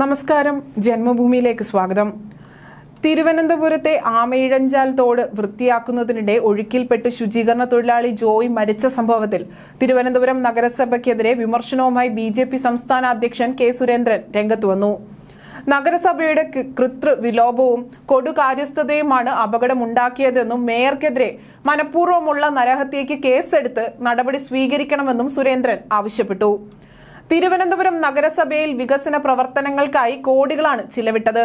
നമസ്കാരം. ജന്മഭൂമിയിലേക്ക് സ്വാഗതം. തിരുവനന്തപുരത്തെ ആമയിഴഞ്ചാൽ തോട് വൃത്തിയാക്കുന്നതിനിടെ ഒഴുക്കിൽപ്പെട്ട് ശുചീകരണ തൊഴിലാളി ജോയ് മരിച്ച സംഭവത്തിൽ തിരുവനന്തപുരം നഗരസഭയ്ക്കെതിരെ വിമർശനവുമായി ബി ജെ പി സംസ്ഥാന അധ്യക്ഷൻ കെ സുരേന്ദ്രൻ രംഗത്ത് വന്നു. നഗരസഭയുടെ കൃത്രി വിലോപവും കൊടുകാര്യസ്ഥതയുമാണ് അപകടമുണ്ടാക്കിയതെന്നും മേയർക്കെതിരെ മനഃപൂർവമുള്ള നരഹത്യയ്ക്ക് കേസെടുത്ത് നടപടി സ്വീകരിക്കണമെന്നും സുരേന്ദ്രൻ ആവശ്യപ്പെട്ടു. തിരുവനന്തപുരം നഗരസഭയിൽ വികസന പ്രവർത്തനങ്ങൾക്കായി കോടികളാണ് ചിലവിട്ടത്.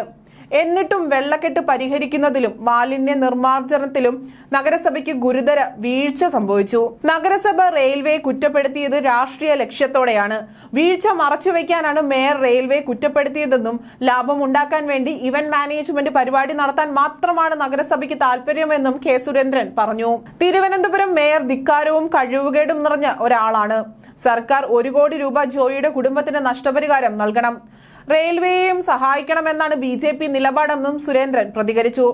എന്നിട്ടും വെള്ളക്കെട്ട് പരിഹരിക്കുന്നതിലും മാലിന്യ നിർമ്മാർജനത്തിലും നഗരസഭയ്ക്ക് ഗുരുതര വീഴ്ച സംഭവിച്ചു. നഗരസഭ റെയിൽവേ കുറ്റപ്പെടുത്തിയത് രാഷ്ട്രീയ ലക്ഷ്യത്തോടെയാണ്. വീഴ്ച മറച്ചുവെക്കാനാണ് മേയർ റെയിൽവേ കുറ്റപ്പെടുത്തിയതെന്നും ലാഭം ഉണ്ടാക്കാൻ വേണ്ടി ഇവന്റ് മാനേജ്മെന്റ് പരിപാടി നടത്താൻ മാത്രമാണ് നഗരസഭയ്ക്ക് താല്പര്യമെന്നും കെ സുരേന്ദ്രൻ പറഞ്ഞു. തിരുവനന്തപുരം മേയർ ധിക്കാരവും കഴിവുകേടും നിറഞ്ഞ ഒരാളാണ്. സർക്കാർ ഒരു കോടി രൂപ ജോയിയുടെ കുടുംബത്തിന് നഷ്ടപരിഹാരം നൽകണം. റെയിൽവേയും സഹായിക്കണമെന്നാണ് ബി ജെ പി നിലപാടെന്നും സുരേന്ദ്രൻ പ്രതികരിച്ചു.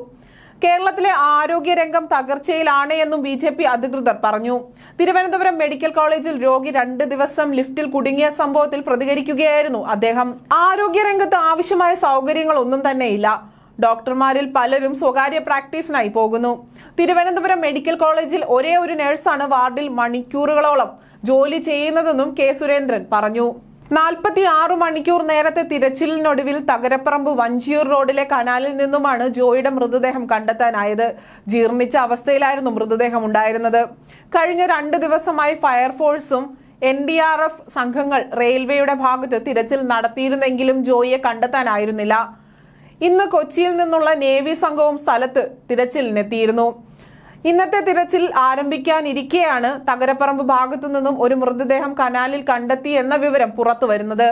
കേരളത്തിലെ ആരോഗ്യരംഗം തകർച്ചയിലാണ് എന്നും ബി ജെ പി അധികൃതർ പറഞ്ഞു. തിരുവനന്തപുരം മെഡിക്കൽ കോളേജിൽ രോഗി രണ്ട് ദിവസം ലിഫ്റ്റിൽ കുടുങ്ങിയ സംഭവത്തിൽ പ്രതികരിക്കുകയായിരുന്നു അദ്ദേഹം. ആരോഗ്യരംഗത്ത് ആവശ്യമായ സൗകര്യങ്ങൾ സൗകര്യങ്ങളൊന്നും തന്നെയില്ല. ഡോക്ടർമാരിൽ പലരും സ്വകാര്യ പ്രാക്ടീസിനായി പോകുന്നു. തിരുവനന്തപുരം മെഡിക്കൽ കോളേജിൽ ഒരേ ഒരു നഴ്സാണ് വാർഡിൽ മണിക്കൂറുകളോളം ജോലി ചെയ്യുന്നതെന്നും കെ സുരേന്ദ്രൻ പറഞ്ഞു. നാൽപ്പത്തി ആറ് മണിക്കൂർ നേരത്തെ തിരച്ചിലിനൊടുവിൽ തകരപ്പറമ്പ് വഞ്ചിയൂർ റോഡിലെ കനാലിൽ നിന്നുമാണ് ജോയിയുടെ മൃതദേഹം കണ്ടെത്താനായത്. ജീർണിച്ച അവസ്ഥയിലായിരുന്നു മൃതദേഹം ഉണ്ടായിരുന്നത്. കഴിഞ്ഞ രണ്ട് ദിവസമായി ഫയർഫോഴ്സും എൻ ഡി ആർ എഫ് സംഘങ്ങൾ റെയിൽവേയുടെ ഭാഗത്ത് തിരച്ചിൽ നടത്തിയിരുന്നെങ്കിലും ജോയിയെ കണ്ടെത്താനായിരുന്നില്ല. ഇന്ന് കൊച്ചിയിൽ നിന്നുള്ള നേവി സംഘവും സ്ഥലത്ത് തിരച്ചിലിനെത്തിയിരുന്നു. ഇന്നത്തെ തിരച്ചിൽ ആരംഭിക്കാനിരിക്കെയാണ് തകരപ്പറമ്പ് ഭാഗത്തു നിന്നും ഒരു മൃതദേഹം കനാലിൽ കണ്ടെത്തി എന്ന വിവരം പുറത്തു വരുന്നത്